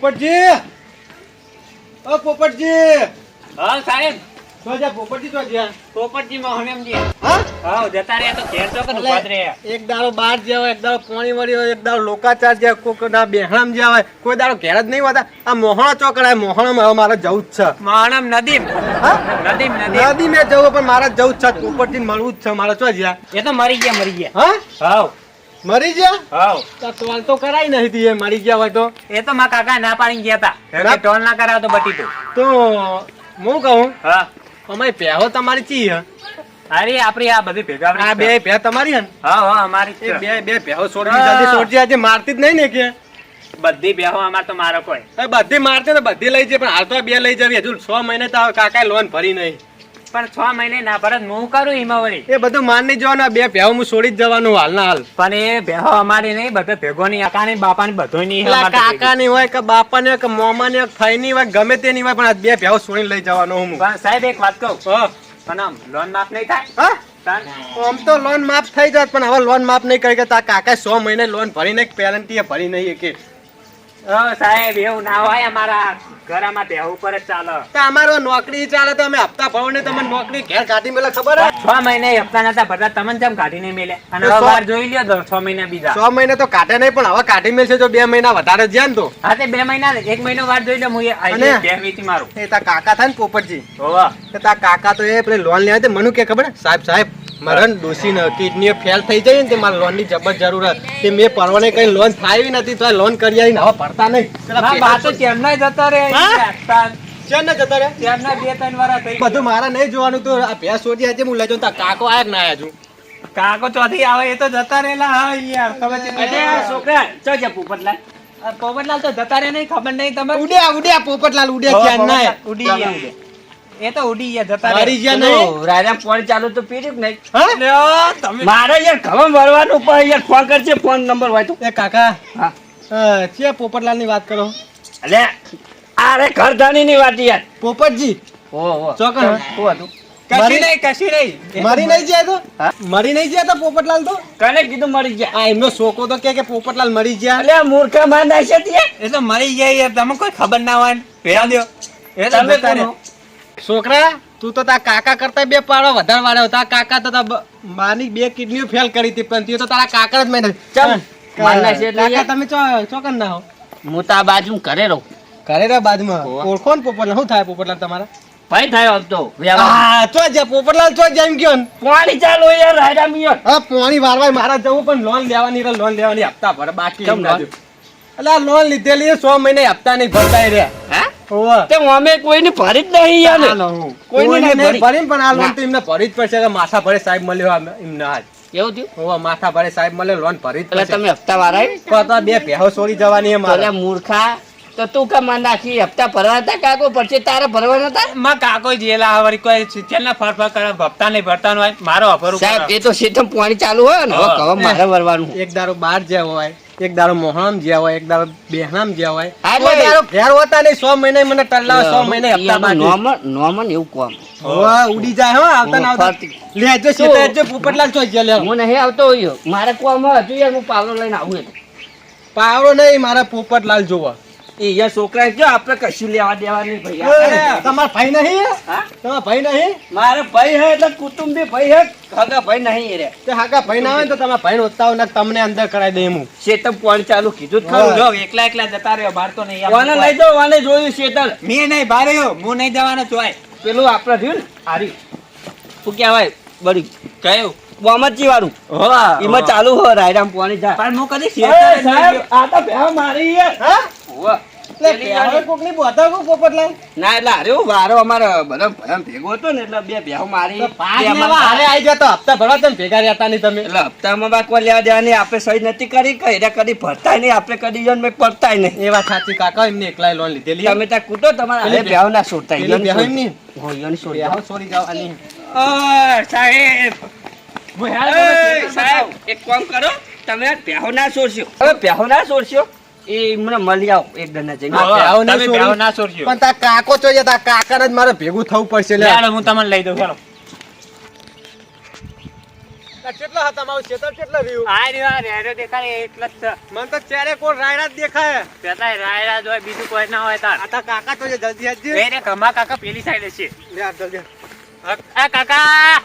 પોપટજી! ઓ પોપટજી! હા સાહેબ. તો જા પોપટજી તો જ્યાં? પોપટજી મોહનમજી. હા? હા જતા રહ્યા તો ઘેર તો કનું પાદરે એક દાડો બાર જ્યાં હોય એક દાડો પોણી વળી હોય એક દાડો લોકાચાર જ્યાં કોઈ ના બેહણામ જ્યાં હોય કોઈ દાડો ઘેર જ નહીં હોતા. આ મોહણો ચોકડાય મોહણો હવે મારે જવું જ છે. મોહનમ નદીમ. હા? નદીમ નદીમ. જવું પણ મારે જવું જ છે. પોપટજી મળવું જ છે. મારે ચો જ્યાં? એ તો મરી ગયા મરી ગયા. હા? મરી ગયા? હાવ તો ટોલ તો કરાઈ નહીં દીએ મરી ગયા હોય તો. એ તો મારા કાકા ના પાડી ગયા હતા કે ટોલ ના કરાવ તો બટી તો. તો હું કહું? હા. અમારી પેહો તમારી ચી હે? અરે આપડી આ બધી ભેગા આ બે ભે તમારી હે હા હા અમારી છે. બે બે ભેહો છોડી જલ્દી છોડજે આજે મારતી જ નહીં ને કે? બધી બેહો અમાર તો મારો કોઈ. બધી મારશે ને બધી લઈ જાય પણ હાલ તો બે લઈ જવી. હજુ છ મહિને તો કાકા લોન ભરી નહીં. પણ છ મહિને ના ભરત હું કરું એમાં વળી એ બધું માન નહીં જવાનું બે ભેહો હું છોડી જ જવાનું હાલ ના હાલ. પણ એ ભેહો અમારી નહીં બધો ભેગો નહીં કાકા બાપા બધો નહીં કાકા ની હોય કે બાપા ની હોય કે મોમા ની હોય ફઈ ની હોય ગમે તે ની હોય પણ આ બે ભેહો છોડી લઈ જવાનો હું. પણ સાહેબ એક વાત કહું. પણ આમ લોન માફ નહીં થાય? આમ તો લોન માફ થઈ જાત પણ હવે લોન માફ નહીં કરી કે તા કાકા સો મહિને લોન ભરી નહીં પેરેન્ટી ભરી નહીં કે સાહેબ એવું ના હોય અમારા. ઘરમાં બેહો ઉપર જ ચાલે. તો અમારો નોકરી ચાલે તો અમે હપ્તા ભરો ને તમે નોકરી ઘેર કાઢી મેલા ખબર છ મહિને હપ્તા નતા ભરતા તમને જેમ કાઢી નહીં મેલે. અને હવે સો- જોઈ લ્યો છ મહિના બીજા. સો મહિને તો કાઢે નહીં પણ હવે કાઢી મેલશે જો બે મહિના વધારે જ્યાં ને તો. હા તે બે મહિના એક મહિનો વાર જોઈ લો હું એ અને? આઈને મારું. એ તા કાકા થાય ને પોપટજી. હોવા. તા કાકા તો એ પેલી લોન લેવા દે મને કે ખબર સાહેબ સાહેબ મારા ડોસી ને કિડની ફેલ થઈ જાય ને તે મારે લોનની જબર જરૂરત. તે મેં પરવાને કઈ લોન થાય નથી તો લોન કરી આવીને હવે ભરતા નહીં. તો ને જતા રે બધું મારા નહીં જોવાનું તો આ ભેંસ આજે હું લઈ જાઉં કાકો આયા ના આયા છું કાકો ચોથી આવે એ તો જતા રહેલા. હા યાર ખબર છોકરા ચો જા પોપટલાલ? પોપટલાલ તો જતા રે નહીં ખબર નહીં તમે ઉડ્યા ઉડ્યા પોપટલાલ ઉડ્યા ક્યાં ના ઉડી ગયા. એ તો ઉડી ગયા જતા મારી ગયા નહીં. રાજા ફોન ચાલુ તો પીર્યું નહીં? તમે મારે યાર ખબર મળવાનું પણ યાર ફોન કરજે ફોન નંબર હોય તો. એ કાકા હા. છે પોપટલાલની વાત કરો. અલે અરે ઘરધાની ની વાત યાર. પોપટજી. ઓ ઓ ચોકન. શું હતું? કશી નહીં કશી નહીં. મરી નહીં ગયા તો? મરી નહીં ગયા તો પોપટલાલ તો? કને કીધું મરી ગયા? આ એમનો સોકો તો કે કે પોપટલાલ મરી ગયા. અલે મૂર્ખા માંદા છે ત્યાં એટલે મરી ગયા યાર. તમે કોઈ ખબર ના હોય ને. દો. એ તમે તારે છોકરા તું તો તારા કાકા કરતા બે પાડો વધારે વાળ્યો તારા કાકા તો તારા માની બે કિડનીઓ ફેલ કરી હતી પણ તે તો તારા કાકા જ મેં ચમ. માનના છે એટલે કાકા તમે ચોકન ના હો. હું તો આ બાજુ ઘરે રહું. ઘરે રે ઓળખો ને પોપટલાલ. શું થાય પોપટલાલ તમારા? ભાઈ થાય હતો તો હા જા પોપટલાલ તો જા એમ કયો પાણી ચાલો યાર રાજા મિયો હા પાણી વારવાય મારા જવું પણ લોન લેવાની રે લોન લેવાની હપ્તા ભર બાકી કેમ ના એટલે લોન લીધેલી સો મહિને હપ્તા નહીં ભરતા રે. હા? તે અમે કોઈની ભરી જ નહીં યાર. કોઈને કોઈને નહીં નહીં ભરી. ભરી પણ આ લોન તો એમને ભરી જ પડશે કે માથા ભરે સાહેબ મળ્યો એમને આજ. એવું થયું? હોવા માથા ભરે સાહેબ મળે લોન ભરી જ તમે હપ્તા વાળા તો તો આ બે ભેહો છોડી જવાની મૂર્ખા. તો તું કે મને નાખી હપ્તા ભરવા હતા કાકો? પછી તારે ભરવાના હતા? માં કાકો જેલા વળી કોઈ સિત્તેરના ફર ફર કરે હપ્તા નહીં ભરતા હોય મારો અફર સાહેબ એ તો સીધમ પાણી ચાલુ હોય ને હવે કહો મારે ભરવાનું. એક દારો બહાર જ્યાં હોય એક દારો મોહણામ જ્યાં હોય એક દારો બેહણામ જ્યાં હોય એટલે- દારો ઘેર હોતા નહીં સો મહિને મને ટલ્લા સો મહિને હપ્તા બાકી નોમન નોમન એવું કોમ. હોવા ઉડી જાય હો આવતા ના આવતા. સીતા જો પોપટલાલ ચોઈ ગયા લ્યો હું નહીં આવતો હોય. મારે કોમ હતું યાર હું પાવલો લઈને આવું પાવડો નહીં મારા પોપટલાલ જોવા. એ છોકરા જો આપણે કશું લેવા દેવા નહીં ભાઈ તમારા ભાઈ નહીં તમારા ભાઈ નહીં? મારે ભાઈ હે એટલે કુટુંબી ભાઈ હે હગા ભાઈ નહીં રે. તે હાકા ભાઈ ના હોય તો તમારા ભાઈ ઉતાવ ને તમને અંદર કરાવી દે હું. શેતમ કોણ ચાલુ કીધું ખરું. જો એકલા એકલા જતા રહ્યો બાર તો નહીં લઈ દો વાને જોયું શેતલ. મેં નહીં બાર રહ્યો હું નહીં જવાનો ચોય પેલું આપણે થયું ને હારી. શું કહેવાય? બરી કયું બોમચી વાળું એમાં ચાલુ હો રાયરામ પાણી જાય પણ હું કદી એ શેતર જ નહીં સાહેબ ગયો. આ તો મારી હા ના એટલે હારે વારો અમારે બધા ભેગો હતો ને એટલે બે ભેહો મારી. તો પાંચ બે લેવા હારે અમારે- જતો હપ્તા ભરવા તમે ભેગા રહેતા નહીં તમે? એટલે હપ્તામાં બા લેવા દેવાની આપણે સહી નથી કરી કઈ કદી ભરતા નહીં આપણે કદી જન મેં પડતાય નહીં. એ વાત સાચી કાકા એમને એકલા લોન લીધેલી તમે ત્યાં કૂટો તમારા હવે ભેહો ના છોડતા એમની? છોડી છોડી જાવ સાહેબ. સાહેબ! એક કામ કરો તમે ભેહો ના છોડશો હવે ભેહો ના છોડશો એ મને મળી આવ એક દના જઈને. હા, ના છોડશો. પણ તા કાકો જોઈએ તા કાકા જ મારે ભેગું થવું પડશે લે હું તમને લઈ દઉં ચાલો. કેટલો હતા મારું ખેતર કેટલો રહ્યું? આ રહ્યો રેડો દેખાય એટલે જ મને તો ચારે કોણ રાયડા જ દેખાય. પેલા રાયડા હોય બીજું કોઈ ના હોય તાર. આ કાકા તો છે જલ્દી આવજે એ કમા કાકા પેલી સાઈડે છે. લે આ જલ્દી આ કાકા!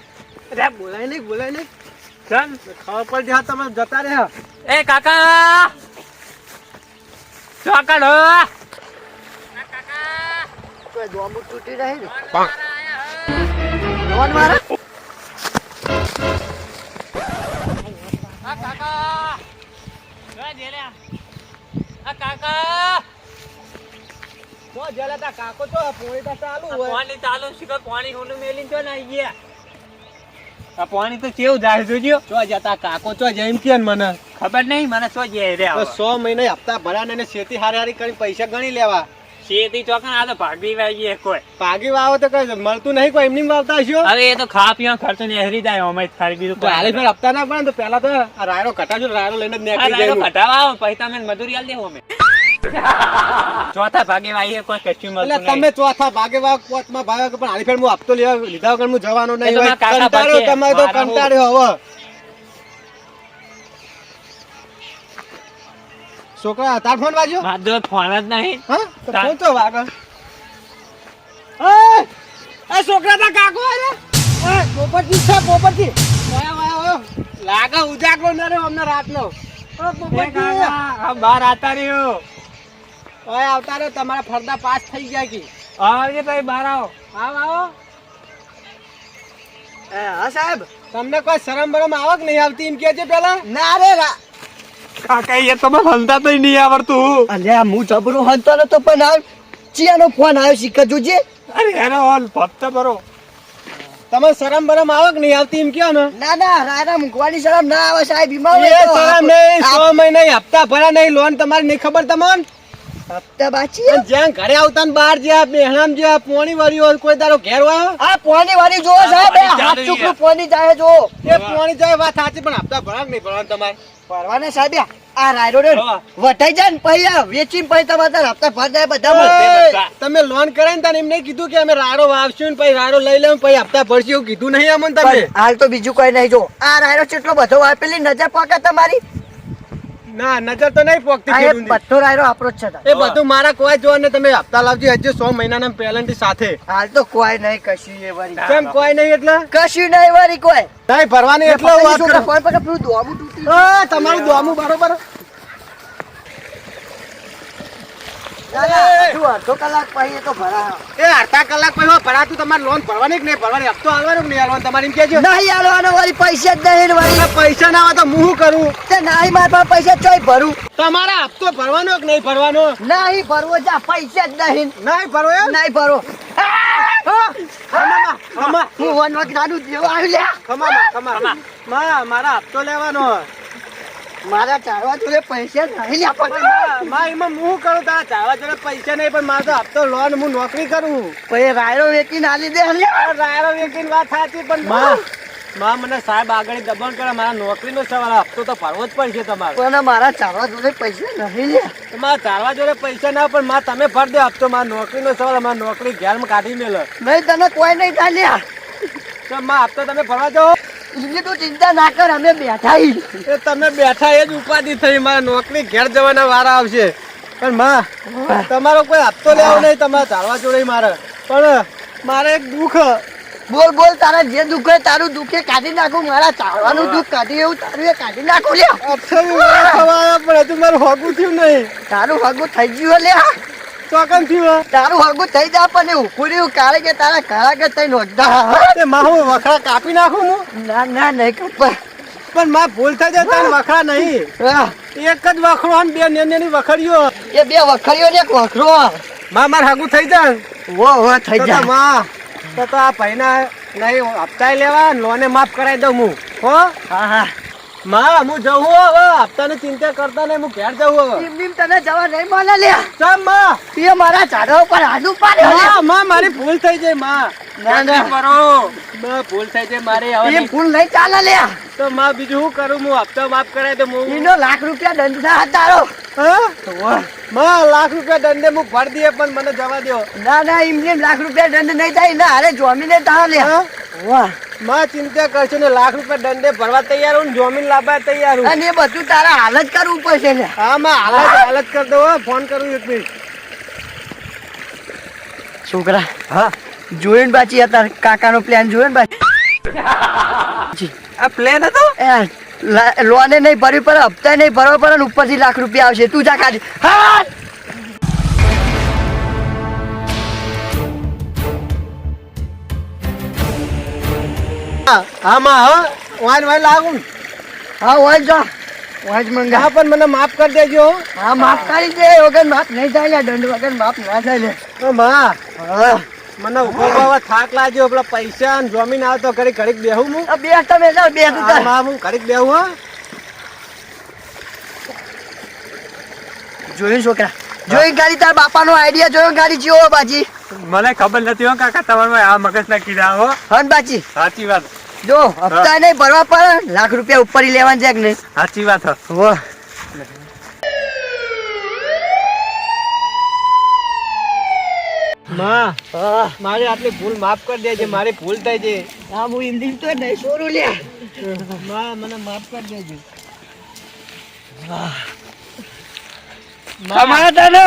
અરે બોલાય નહીં બોલાય નહીં. ચમ. ખબર પડી હા તમે જતા રહ્યા. એ કાકા! ચોકડ કોઈ દોમુ તૂટી રહી ને? લોન મારા? આ કાકા. કાકા તો જેલા તા કાકો તો પોણી તા ચાલુ હોય પાણી ચાલુ છે કે પાણી હુંનું મેલીને તો ના ગયા. આ પાણી તો કેવું જાય જોજો. ચો જતા કાકો ચો જેમ કે મને. ખબર નહીં મને શું જે રે તો સો મહિને હપ્તા ભર્યા ને શેતી હારી હારી કરી પૈસા ગણી લેવા. શેતી ચોકન આ તો ભાગી વાગી કોઈ. ભાગી વાવો તો કઈ મળતું નહીં કોઈ એમની વાવતા હશો? હવે એ તો ખા પીવા ખર્ચો ને હરી જાય અમે થારી બીજું તો હાલે ફેર હપ્તા ના પડે તો પેલા તો આ રાયડો કટાજો રાયડો લઈને જ નીકળી જાય. કટાવા આવો પછી તમે મજૂરી આલ દેવો અમે. ચોથા ભાગે વાઈએ કોઈ કશું મળતું તમે ચોથા ભાગે વાવ પોચમાં ભાગે પણ હાલી ફેર હું હપ્તો લેવા લીધા વગર હું જવાનો નહીં. તો કંટાળ્યો તમે તો કંટાળ્યો હવે. છોકરા તાર ફોન વાગ્યો? મારો ફોન જ નહીં. હા? તો ફોન તો વાગે. એ એ છોકરા તા કાકો અરે એ પોપટજી છે પોપટજી. વાયા વાયા વાયો. લાગે ઉજાગરો ન રે અમને રાતનો. ઓ એ આ બહાર આતા રહ્યો. ઓય આવતા રહ્યો તમારા ફરદા પાસ થઈ ગયા કી. આવજે ભાઈ બહાર આવો. આવ આવો. એ, હા સાહેબ. તમને કોઈ શરમ બરમ આવક નહીં આવતી? એમ કેજે પેલા? ના રે રા કાકા એ તમે હલતા તો નહીં આવડતું. અલ્યા હું જબરો હલતો નતો પણ આ ચિયાનો ફોન આવ્યો શીખ જોજે અરે એનો હોલ ફક્ત બરો. તમે શરમ બરમ આવક નહીં આવતી એમ કયો ને? ના ના રાયરા મૂકવાની શરમ ના આવે સાહેબ બીમાર હોય તો. શરમ નહીં સો મહિના હપ્તા ભરા નહીં લોન તમારી નહીં ખબર તમને? હપ્તા બાચી જ્યાં ઘરે આવતા ને બહાર જ્યાં બેહણામ જ્યાં પોણી વાળી હોય કોઈ તારો ઘેર હોય આ પોની વાળી જો સાહેબ પાણી હાથ ચાલુ પોણી છે. જાય જો એ પોણી જાય વાત સાચી પણ હપ્તા ભરા નહીં ભરવાનું તમારે? પરવાને સાહેબ આ રાયરો રે વટાઈ જાય ને પૈયા વેચીને પછી તમારે હપ્તા ભર જાય બધા. તમે લોન કરાય ને તને એમ નહીં કીધું કે અમે રાડો વાવશું ને પછી રાડો લઈ લેવું પછી હપ્તા ભરશું એવું કીધું નહીં અમને તમે. હાલ તો બીજું કઈ નહીં જો. આ રાયરો કેટલો બધો વાપેલી નજર પાકે તમારી? ના નજર તો નહીં પોકતી બધો રાયરો આપણો જ છે એ બધું મારા કોઈ જોવા ને તમે હપ્તા લાવજો હજુ સો મહિનાના પેલન્ટી સાથે. હાલ તો કોઈ નહીં કશું એ વારી કેમ કોઈ નહીં એટલે? કશું નહીં વારી કોઈ. નહીં ભરવાની એટલે વાત કરો. ફોન પર પેલું દોમું તમારું દ્વામું બરોબર. ના, ના, હજુ અડધો કલાક પછી તો ભરા એ અડધા કલાક પછી ભરાતું તમારે લોન ભરવાની કે નહીં ભરવાની? હપ્તો હાલવાનો કે નહીં હાલવાનો તમારે એમ નહીં આલવાનો વળી પૈસા જ નહીં વળી. પૈસા ના આવે તો હું કરું? તે નહીં મારા પાસે પૈસા ચોય ભરું. તમારા હપ્તો ભરવાનો કે નહીં ભરવાનો? નહીં ભરવો જા પૈસા જ નહીં. નહીં ભરવો નહીં ભરો. મારા હપ્તો લેવાનો મારા ચારવા જોડે પૈસા નહીં લ્યા પણ એમાં હું કરું તારા ચાવા જોડે પૈસા નહીં પણ મારો હપ્તો લોન હું નોકરી કરું પછી રાયરો વેચીને આલી દે રાયરો વેચીને વાત સાચી પણ માં માં મને સાહેબ આગળ દબાણ કરે મારા નોકરીનો સવાલ હપ્તો તો ભરવો જ પડશે તમારે. પણ મારા ચારવા જોડે પૈસા નહીં તમારા ચારવા જોડે પૈસા ના પણ માં તમે ભર દો હપ્તો મારા નોકરીનો સવાલ મારા નોકરી ઘેરમાં કાઢી મેલો. નહીં તને કોઈ નહીં ચાલ્યા લ્યા તો માં હપ્તો તમે ભરવા દો બીજી તું ચિંતા ના કર અમે બેઠા એ તમે બેઠા એ જ ઉપાધિ થઈ મારા નોકરી ઘેર જવાના વારા આવશે. પણ માં તમારો કોઈ હપ્તો લેવો નહીં તમારા ચાલવા જોડે મારે. પણ મારે એક દુઃખ બોલ બોલ તારા જે દુખે તારું દુખે કાઢી નાખું મારા ચાલવાનું દુઃખ કાઢી એવું તારું એ કાઢી નાખું આવ્યા પણ હજુ મારું હોગું થયું નહીં. તારું હગું થઈ ગયું લ્યા. ચોકન થયું તારું હગું થઈ જા પણ એ ઉકુર્યું કાળે કે તારા કાળા થઈ નોંધા માં હું વખરા કાપી નાખું હું? ના ના નહીં કપા પણ માં ભૂલ થઈ જાય તારે વખરા નહીં. એક જ વખરો અને બે નાની વખરીઓ. એ બે વખરીઓ ને વખરો. માં મારે હાગું થઈ જાય. વો વો થઈ જાય. માં તો આ પૈના નહીં હપ્તાય લેવા લોને માફ કરાવી દઉં હું. હો? હા હા. માં હું જવું હવે. હપ્તાની ચિંતા કરતા નહીં હું ઘેર જવું હવે. એમ એમ તને જવા નહીં મળે લ્યા ચમમાં. તે મારા ચાડા ઉપર હાડું પાડ્યો માં માં મારી ભૂલ થઈ જાય માં. ના ના. બરો માં ભૂલ થઈ જાય મારી હવે એ નહીં. નહીં ચાલે લ્યા તો માં બીજું શું કરું? હું હપ્તા માફ કરાય તો હું એનો લાખ રૂપિયા દંડ ના તારો હા માં લાખ રૂપિયા દંડે હું ભર દઈએ પણ મને જવા દો ના ના એમ લાખ રૂપિયા દંડ નહીં થાય ના અરે જોમીને તા લ્યા હા? વાહ. માં ચિંતા કરશો ને લાખ રૂપિયા દંડે ભરવા તૈયાર હું જમીન લાવવા તૈયાર હું. અને એ બધું તારા હાલ જ કરવું પડશે ને. હા માં હાલત હાલત કરી દઉં ફોન કરું એક મિનિટ. છોકરા હા. જોયું બાચી હતા કાકાનો પ્લાન જોયો ને બાચી આ પ્લાન હતો? લોને નહીં ભરવી પડે હપ્તા નહીં ભરવા પડે ઉપરથી લાખ રૂપિયા આવશે. તું જા કાઢી. હા! હા માં હા વાન વાન લાવું હા હોય જા. હોય મંગા હા પણ મને માફ કરી દેજો હા. માફ કરી દે. વગર માફ નહીં થાય દંડ વગર માફ ના થાય ઓ માં હા મને ઊભો ઊભો થાક લાગ્યો પેલા પૈસા જમીન આવે તો ઘડીક ઘડીક બેહું હું. બે તમે જાઓ બે હા, હું ઘડીક બેહું હો. જોયું છોકરા? જોયું ગાડી તાર બાપાનો આઈડિયા જોયો ગાડી ચીવો બાજી. મને ખબર નથી હો કાકા તમારે આ મગજ ના કીધા હો. હન બાજી. સાચી વાત. જો હપ્તા નહીં ભરવા પડે લાખ રૂપિયા ઉપર લેવાનું છે કે નહીં? સાચી વાત હો. માં હા મારી આટલી ભૂલ માફ કરી દેજે મારી ભૂલ થઈ છે. હા હું હિન્દી તો નહીં સોરું લે માં મને માફ કરી દેજો. તમારા તને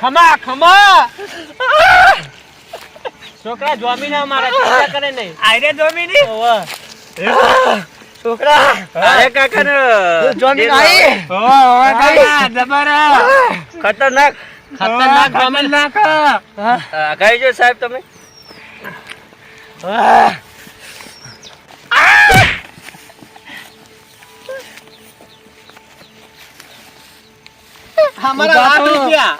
ખમા ખમા. છોકરા જમીન મારા ચિંતા કરે નહીં. આયરે જોમીની? છોકરા! અરે કાકા ને જોમી આઈ ઓ ઓ કાકા જબર. ખતરનાક. ખતરનાક નાખ આગાઈ જો સાહેબ તમે. અમારા લાખ રૂપિયા.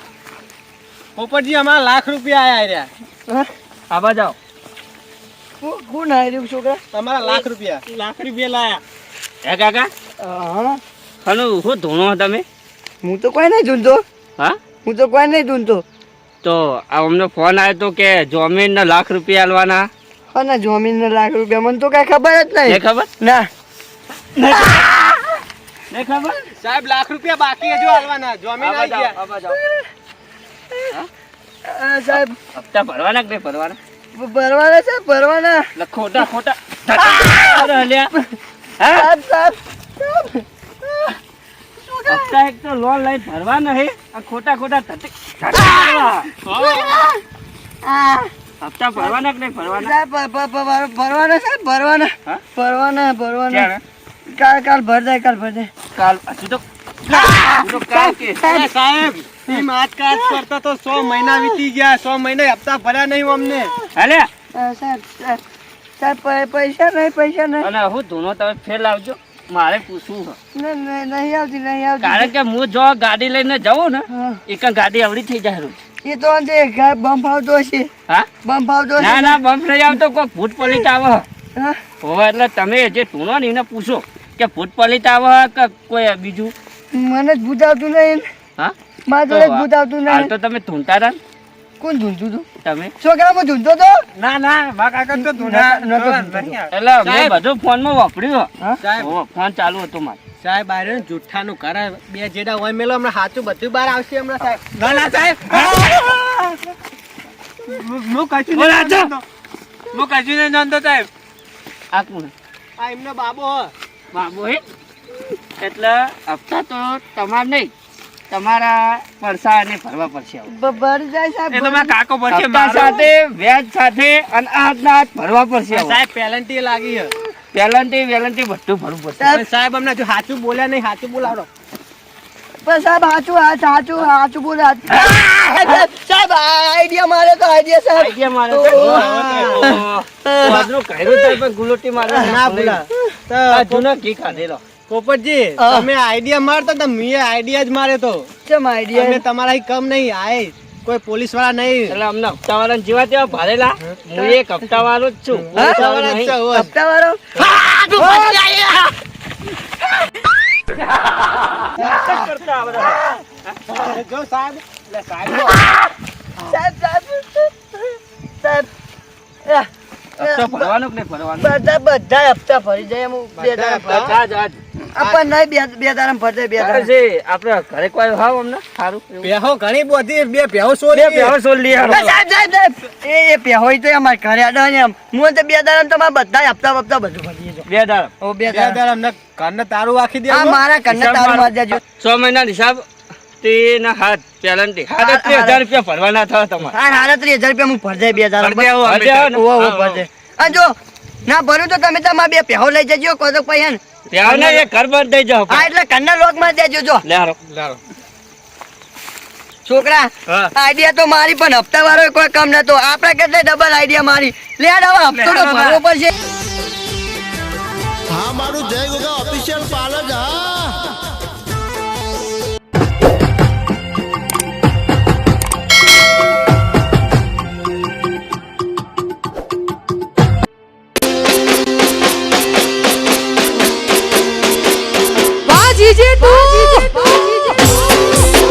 પોપટજી અમારા લાખ રૂપિયા આયા રહ્યા. આબા જાઓ. કોણ- કોણ આવી રહ્યું છોકરા તમારા લાખ રૂપિયા. લાખ રૂપિયા લાયા. હે કાકા? હા. હલો હું ધૂણો તમે? હું તો કોઈ નહીં ધૂનતો હા? હું તો કોઈ નહીં ધૂનતો તો આ અમને ફોન આવ્યો તો કે જમીન ના લાખ રૂપિયા આલવાના. હા ના લાખ રૂપિયા. મને તો કઈ ખબર જ એ નહીં ખબર? ના. નહીં ખબર? સાહેબ લાખ રૂપિયા બાકી હજુ હાલવાના. જમીન આવી ગયા. આબા જાઓ. અ, સાહેબ. હપ્તા ભરવાના કે નહીં ભરવાના? ભરવાના છે ભરવાના. ખોટા ખોટા. અરે અલ્યા. હા? સાહેબ સાહેબ હપ્તા એક તો લોન લઈને ભરવાના હે. આ ખોટા ખોટા હપ્તા ભરવાના કે નહીં ભરવાના? ભરવાના સાહેબ ભરવાના. ભરવાના ભરવાના? કાલ કાલ ભર દે કાલ ભર દે. કાલ હજુ તો સાહેબ ટીમ આજકાલ કરતા તો સો મહિના વીતી ગયા સો મહિના હપ્તા ભર્યા નહીં અમને. હાલે સાહેબ પૈસા નહીં પૈસા નહીં. અને હું ધૂનો તમે ફેર લાવજો. મારે પૂછવું નહીં, નહીં નહીં આવતી નહીં આવતી. કારણ કે હું જો ગાડી લઈને જાઉં ને એક ગાડી આવડી થઈ જાય એ તો અંતે બમ ફાવતો છે હા? બમ ફાવતો ના ના બમ્પ નહીં આવતો કોઈ ભૂત પલિત આવે? એટલે તમે જે ટૂનો ને એને પૂછો. કે ભૂત પલિત આવે કે કોઈ બીજું મને જ ભૂત આવતું નહીં હા મારા જોડે જ ભૂત આવતું નહીં તો તમે ધૂંટા હતા કોણ ધૂંધું તું તમે છોકરામાં ધૂંધતો તો ના ના મા કાકા તો નતો આવે. એટલે મેં સાહેબ. બધું ફોનમાં વાપર્યું હા? ફોન ચાલુ હતો મારે સાહેબ આરે જુઠ્ઠાનું કરે બે જેડા હોય મેલો હમણાં સાચું બધું બહાર આવશે હમણાં સાહેબ ના ના સાહેબ હું- હું કશું નહીં. હું કશું નહીં જાણતો સાહેબ આ કોણ આ એમનો બાબો હ બાબુ હે? એટલે હપ્તા તો તમારે નહીં તમારા પરસાને ભરવા પડશે હવે. જાય સાહેબ એ તો કાકો હપ્તા સાથે વ્યાજ સાથે અને આજના આજ ભરવા પડશે. સાહેબ પેલન્ટી લાગી હે પેલન્ટી વેલન્ટી બધું ભરવું પડશે. સાહેબ સાહેબ અમને જો સાચું બોલ્યા નહીં સાચું બોલાવડો. પણ સાહેબ સાચું હા સાચું સાચું બોલે. સાહેબ આઈડિયા મારે તો આઈડિયા સાહેબ. આઈડિયા મારે તો. કર્યું સાહેબ પણ ગુલોટી મારે ના ભૂલા. તો જૂનો ઘી કાઢેલો પોપટજી તમે આઈડિયા મારતો તો મેં આઈડિયા જ મારે તો. કેમ આઈડિયા આઈડિયા તમારા કમ નહીં આય કોઈ પોલીસવાળા નહીં. એટલે અમને હપ્તાવાળાને જેવા તેવા ભરેલા હું. એક હપ્તાવાળો જ છું. હપ્તા વાળો વાળા જ. છે, હોય. હપ્તા વાળો કરતા બધા. જો સાહેબ એટલે સાહેબ સાહેબ સાહેબ સાહેબ એ, હપ્તો ભરવાનો કે નહીં ભરવાનો બધા બધા હપ્તા ભરી જાય એમ હું બધા જ આજ. આપણ નહીં બે બે દાડા ફરતે બે દાડા છે આપણે ઘરે કોઈ હાવ અમને સારું પેહો ઘણી બધી બે પેહો સો બે બેહો સોલ લઈ સાહેબ સાહેબ સાહેબ એ એ પે તો અમારે ઘરે આડો ને એમ. હું તો બે દાડા તમારે બધા હપ્તા હપ્તા બધું ભરીએ છો બે દાડા ઓ બે દાડા દાડા અમને ઘરને તારું રાખી દે મારા ઘરને તારું મારો. મારી દેજો. છ મહિના હિસાબ તેના હાથ પેલન્ટી સાડત્રીસ હજાર રૂપિયા ભરવાના થયા તમારે. હા સાડત્રીસ હજાર રૂપિયા હું ભરજાય બે દાડા ભરજે આવો, ભરજે આવો ને. હા, ઓહો, ઓહો, હા. ભરજે. આ જો ના ભરું તો તમે તમારા બે પહેવો લઈ જજો કહો ભાઈ ને. ત્યાં ને એ ઘર બંધ થઈ જાઓ. હા એટલે ઘરના લોકમાં દેજો જો. લે હારો. લારો છોકરા આઈડિયા તો મારી પણ હપ્તા વાળો કોઈ કામ નતો. આપણે કેટલે ડબલ આઈડિયા મારી. લે હવે હપ્તો તો ભરવો પડશે. હા મારું જય ગોગા ઓફિશિયલ